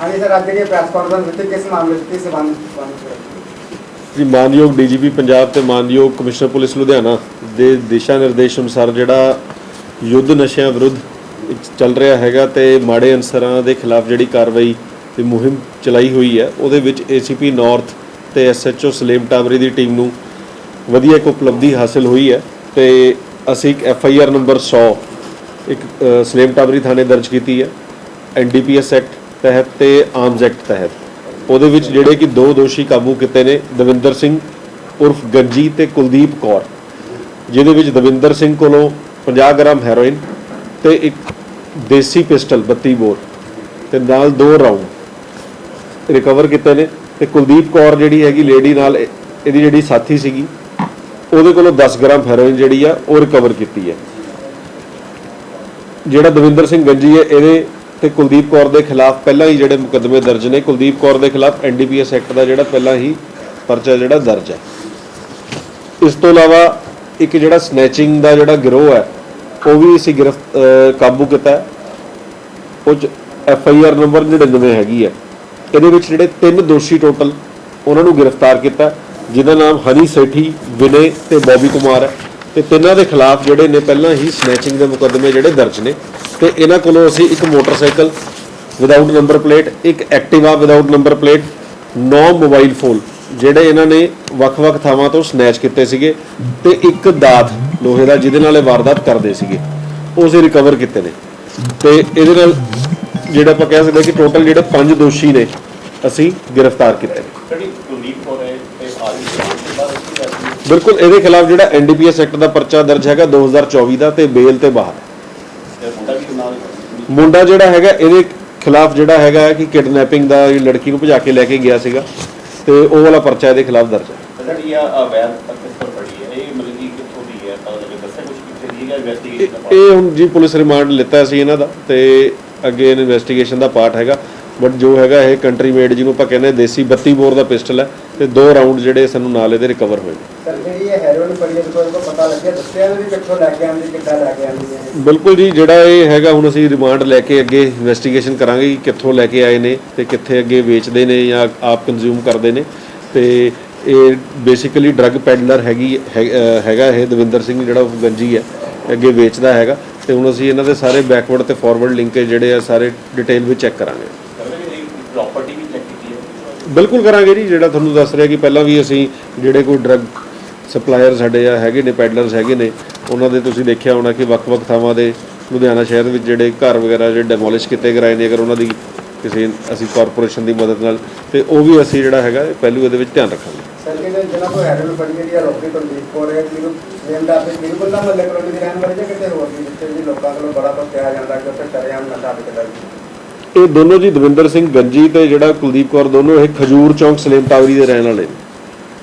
ਹਾਂਜੀ ਸਰ ਅੱਜ ਜਿਹੜੀ ਪ੍ਰੈਸ ਕਾਨਫਰੰਸ ਦਿੱਤੀ ਕਿਸ ਮਾਮਲੇ ਦੀ ਸਬੰਧ ਜੀ ਮਾਨਯੋਗ ਡੀਜੀਪੀ ਪੰਜਾਬ ਤੇ ਮਾਨਯੋਗ ਕਮਿਸ਼ਨਰ ਪੁਲਿਸ ਲੁਧਿਆਣਾ ਦੇ ਦਿਸ਼ਾ ਨਿਰਦੇਸ਼ ਅਨੁਸਾਰ ਜਿਹੜਾ ਯੁੱਧ ਨਸ਼ਿਆਂ ਵਿਰੁੱਧ ਚੱਲ ਰਿਹਾ ਹੈਗਾ ਤੇ ਮਾੜੇ ਅਨਸਰਾਂ ਦੇ ਖਿਲਾਫ ਜਿਹੜੀ ਕਾਰਵਾਈ ਦੀ ਮੁਹਿੰਮ ਚਲਾਈ ਹੋਈ ਹੈ ਉਹਦੇ ਵਿੱਚ ਏਸੀਪੀ ਨਾਰਥ ਤੇ ਐਸਐਚਓ ਸਲੇਮ ਟਾਵਰੀ ਦੀ ਟੀਮ ਨੂੰ ਵਧੀਆ ਇੱਕ ਉਪਲਬਧੀ ਹਾਸਲ ਹੋਈ ਹੈ ਤੇ ਅਸੀਂ ਇੱਕ ਐਫਆਈਆਰ ਨੰਬਰ 100 ਇੱਕ ਅ, ਸਲੇਮ ਟਾਵਰੀ ਥਾਣੇ ਦਰਜ ਕੀਤੀ ਹੈ ਐਨਡੀਪੀਐਸ ਐਕਟ ਤਹਿਤ ਤੇ ਆਰਮਸ ਐਕਟ ਤਹਿਤ। ਉਹਦੇ ਵਿੱਚ ਜਿਹੜੇ ਕਿ ਦੋ ਦੋਸ਼ੀ ਕਾਬੂ ਕੀਤੇ ਨੇ, ਦਵਿੰਦਰ ਸਿੰਘ ਉਰਫ ਗੰਜੀ ਤੇ ਕੁਲਦੀਪ ਕੌਰ, ਜਿਹਦੇ ਵਿੱਚ ਦਵਿੰਦਰ ਸਿੰਘ ਕੋਲੋਂ 50 ਗ੍ਰਾਮ ਹੈਰੋਇਨ ਤੇ ਇੱਕ ਦੇਸੀ ਪਿਸਟਲ 32 ਬੋਰ ਤੇ ਨਾਲ ਦੋ ਰਾਉਂਡ ਰਿਕਵਰ ਕੀਤੇ ਨੇ ਤੇ ਕੁਲਦੀਪ ਕੌਰ ਜਿਹੜੀ ਹੈਗੀ, ਲੇਡੀ ਨਾਲ ਇਹ- ਇਹਦੀ ਜਿਹੜੀ ਸਾਥੀ ਸੀਗੀ, ਉਹਦੇ ਕੋਲੋਂ 10 ਗ੍ਰਾਮ ਹੈਰੋਇਨ ਜਿਹੜੀ ਆ, ਉਹ ਰਿਕਵਰ ਕੀਤੀ ਹੈ। ਜਿਹੜਾ ਦਵਿੰਦਰ ਸਿੰਘ ਗੰਜੀ ਹੈ, ਇਹਦੇ ਤੇ ਕੁਲਦੀਪ ਕੌਰ ਦੇ ਖਿਲਾਫ ਪਹਿਲਾਂ ਹੀ ਜਿਹੜੇ ਮੁਕੱਦਮੇ ਦਰਜ ਨੇ, ਕੁਲਦੀਪ ਕੌਰ ਦੇ ਖਿਲਾਫ ਐਨਡੀਪੀਐਸ ਐਕਟ ਦਾ ਜਿਹੜਾ ਪਹਿਲਾਂ ਹੀ ਪਰਚਾ ਜਿਹੜਾ ਦਰਜ ਹੈ। ਇਸ ਤੋਂ ਇਲਾਵਾ ਇੱਕ ਜਿਹੜਾ ਸਨੈਚਿੰਗ ਦਾ ਜਿਹੜਾ ਗਿਰੋਹ ਹੈ, ਉਹ ਵੀ ਅਸੀਂ ਗ੍ਰਿਫਤ ਕਾਬੂ ਕੀਤਾ ਉਹ ਚ ਐਫ ਆਈ ਆਰ ਨੰਬਰ 99 ਹੈਗੀ ਹੈ। ਇਹਦੇ ਵਿੱਚ ਜਿਹੜੇ ਤਿੰਨ ਦੋਸ਼ੀ ਟੋਟਲ ਉਹਨਾਂ ਨੂੰ ਗ੍ਰਿਫਤਾਰ ਕੀਤਾ ਜਿਹਦਾ ਨਾਮ ਹਨੀ ਸੇਠੀ, ਵਿਨੇ ਤੇ ਬੌਬੀ ਕੁਮਾਰ ਹੈ। ਤੇ ਤਿੰਨਾਂ ਦੇ ਖਿਲਾਫ ਜਿਹੜੇ ਨੇ ਪਹਿਲਾਂ ਹੀ ਸਨੈਚਿੰਗ ਦੇ ਮੁਕੱਦਮੇ ਜਿਹੜੇ ਦਰਜ ਨੇ, ਤੇ ਇਹਨਾਂ ਕੋਲੋਂ ਅਸੀਂ ਇੱਕ ਮੋਟਰਸਾਈਕਲ ਵਿਦਆਊਟ ਨੰਬਰ ਪਲੇਟ ਇੱਕ ਐਕਟਿਵਾ ਵਿਦਆਊਟ ਨੰਬਰ ਪਲੇਟ ਨੌ ਮੋਬਾਈਲ ਫੋਨ ਜਿਹੜੇ ਇਹਨਾਂ ਨੇ ਵੱਖ-ਵੱਖ ਥਾਵਾਂ ਤੋਂ ਸਨੈਚ ਕੀਤੇ ਸੀਗੇ ਤੇ ਇੱਕ ਦਾਤ ਲੋਹੇ ਦਾ ਜਿਹਦੇ ਨਾਲ ਇਹ ਵਾਰਦਾਤ ਕਰਦੇ ਸੀਗੇ, ਉਹ ਅਸੀਂ ਰਿਕਵਰ ਕੀਤੇ ਨੇ। ਤੇ ਇਹਦੇ ਨਾਲ ਜਿਹੜਾ ਆਪਾਂ ਕਹਿ ਸਕਦੇ ਕਿ ਟੋਟਲ ਜਿਹੜੇ ਪੰਜ ਦੋਸ਼ੀ ਨੇ, ਅਸੀਂ ਗ੍ਰਿਫਤਾਰ ਕੀਤੇ ਨੇ। ਤੇ ਬਿਲਕੁਲ ਇਹਦੇ ਖਿਲਾਫ ਜਿਹੜਾ ਐਨਡੀਪੀਐਸ ਐਕਟ ਦਾ ਪਰਚਾ ਦਰਜ ਹੈਗਾ 2024 ਦਾ ਤੇ ਬੇਲ ਤੇ ਬਾਹਰ। ਮੁੰਡਾ ਜਿਹੜਾ ਹੈਗਾ ਇਹਦੇ ਖਿਲਾਫ ਜਿਹੜਾ ਹੈਗਾ ਕਿ ਕਿਡਨੈਪਿੰਗ ਦਾ ਇਹ ਲੜਕੀ ਨੂੰ ਭਜਾ ਕੇ ਲੈ ਕੇ ਗਿਆ ਸੀਗਾ ਤੇ ਉਹ ਵਾਲਾ ਪਰਚਾ ਇਹਦੇ ਖਿਲਾਫ ਦਰਜ ਹੈ। ਜਿਹੜੀ ਆ ਅਵੈਧ ਤੱਕ ਪੜੀ ਹੈ? ਇਹ ਮਤਲਬ ਕਿ ਕਿੱਥੋਂ ਦੀ ਹੈ? ਲੱਗੇ ਦੱਸਿਆ ਕੁਝ ਕਿੱਥੇ ਦੀ ਹੈ ਇਨਵੈਸਟੀਗੇਸ਼ਨ ਦਾ ਇਹ ਹੁਣ ਜੀ ਪੁਲਿਸ ਰਿਮਾਂਡ ਲਿੱਤਾ ਸੀ ਇਹਨਾਂ ਦਾ ਤੇ ਅੱਗੇ ਇਨਵੈਸਟੀਗੇਸ਼ਨ ਦਾ ਪਾਰਟ ਹੈਗਾ। ਬਟ ਜੋ ਹੈਗਾ ਇਹ ਕੰਟਰੀ ਮੇਡ ਜਿਹਨੂੰ ਆਪਾਂ ਕਹਿੰਦੇ ਦੇਸੀ 32 ਬੋਰ ਦਾ ਪਿਸਟਲ ਹੈ ਤੇ ਦੋ ਰਾਉਂਡ ਜਿਹੜੇ ਸਾਨੂੰ ਨਾਲ ਇਹਦੇ ਰਿਕਵਰ ਹੋਏ ਨੇ। ਸਰ ਜਿਹੜੀ ਇਹ ਹੈਰੋਇਨ ਪੜੀ ਹੈ ਕੋਈ ਕੋ ਪਤਾ ਲੱਗਿਆ ਦੱਸਿਆ ਵੀ ਕਿੱਥੋਂ ਲੈ ਕੇ ਆਉਂਦੀ ਕਿੱਦਾਂ ਲੈ ਕੇ ਆਉਂਦੀ ਹੈ ਬਿਲਕੁਲ ਜੀ ਜਿਹੜਾ ਇਹ ਹੈਗਾ ਹੁਣ ਅਸੀਂ ਰਿਮਾਂਡ ਲੈ ਕੇ ਅੱਗੇ ਇਨਵੈਸਟੀਗੇਸ਼ਨ ਕਰਾਂਗੇ ਕਿ ਕਿੱਥੋਂ ਲੈ ਕੇ ਆਏ ਨੇ ਤੇ ਕਿੱਥੇ ਅੱਗੇ ਵੇਚਦੇ ਨੇ ਜਾਂ ਆਪ ਕੰਜ਼ਿਊਮ ਕਰਦੇ ਨੇ। ਤੇ ਇਹ ਬੇਸਿਕਲੀ ਡਰੱਗ ਪੈਡਲਰ ਹੈਗੀ ਹੈਗਾ ਇਹ ਦਵਿੰਦਰ ਸਿੰਘ ਜਿਹੜਾ ਉਹ ਗੰਜੀ ਹੈ ਅੱਗੇ ਵੇਚਦਾ ਹੈਗਾ। ਤੇ ਹੁਣ ਅਸੀਂ ਇਹਨਾਂ ਦੇ ਸਾਰੇ ਬੈਕਵਰਡ ਤੇ ਫਾਰਵਰਡ ਲਿੰਕੇਜ ਜਿਹੜੇ ਆ ਸਾਰੇ ਡਿਟੇਲ ਵਿੱਚ ਚੈੱਕ ਕਰਾਂਗੇ ਇਹ ਪ੍ਰਾਪਰਟੀ ਵੀ ਚੈੱਕ ਕੀਤੀ ਹੈ ਬਿਲਕੁਲ ਕਰਾਂਗੇ ਜੀ, ਜਿਹੜਾ ਤੁਹਾਨੂੰ ਦੱਸ ਰਿਹਾ ਕਿ ਪਹਿਲਾਂ ਵੀ ਅਸੀਂ ਜਿਹੜੇ ਕੋਈ ਡਰੱਗ ਸਪਲਾਇਰ ਸਾਡੇ ਆ, ਹੈਗੇ ਨੇ ਪੈਡਲਰਸ ਹੈਗੇ ਨੇ, ਉਹਨਾਂ ਦੇ ਤੁਸੀਂ ਦੇਖਿਆ ਹੋਣਾ ਕਿ ਵੱਖ-ਵੱਖ ਥਾਵਾਂ ਦੇ ਲੁਧਿਆਣਾ ਸ਼ਹਿਰ ਵਿੱਚ ਜਿਹੜੇ ਘਰ ਵਗੈਰਾ ਜਿਹੜੇ ਡੈਮੋਲਿਸ਼ ਕੀਤੇ ਗਏ ਨੇ, ਅਗਰ ਉਹਨਾਂ ਦੀ ਕਿਸੇ ਅਸੀਂ ਕਾਰਪੋਰੇਸ਼ਨ ਦੀ ਮਦਦ ਨਾਲ, ਤੇ ਉਹ ਵੀ ਅਸੀਂ ਜਿਹੜਾ ਹੈਗਾ ਪਹਿਲੂ ਇਹਦੇ ਵਿੱਚ ਧਿਆਨ ਰੱਖਾਂਗੇ। ਸਰ, ਜਿਹੜੇ ਜਿਹਨਾਂ ਕੋ ਹੈਰੋਇਨ ਪੜੀ ਜਿਹੜੀ ਆ ਰੋਕੀ ਕੁਲਦੀਪ ਕੌਰ ਹੈ ਜਿਹਨੂੰ ਸੇਮ ਦਾ ਤੇ ਬਿਲਕੁਲ ਨਾ ਮੱਲੇ ਕਲੋਨੀ ਦੀ ਰਹਿਣ ਵਾਲੀ ਜਾਂ ਕਿਤੇ ਹੋਰ ਦੀ ਜਿੱਥੇ ਵੀ ਲੋਕਾਂ ਕੋਲੋਂ ਬੜਾ ਕੁਝ ਜਾਂਦਾ ਕਿ ਉੱਥੇ ਸ਼ਰੇਆਮ ਨਸ਼ਾ ਵਿਕਦਾ ਜੀ। ਇਹ ਦੋਨੋਂ ਜੀ ਦਵਿੰਦਰ ਸਿੰਘ ਗੰਜੀ ਤੇ ਜਿਹੜਾ ਕੁਲਦੀਪ ਕੌਰ ਦੋਨੋਂ ਇਹ ਖਜੂਰ ਚੌਂਕ ਸਲੇਮ ਟਾਵਰੀ ਦੇ ਰਹਿਣ ਵਾਲੇ ਨੇ।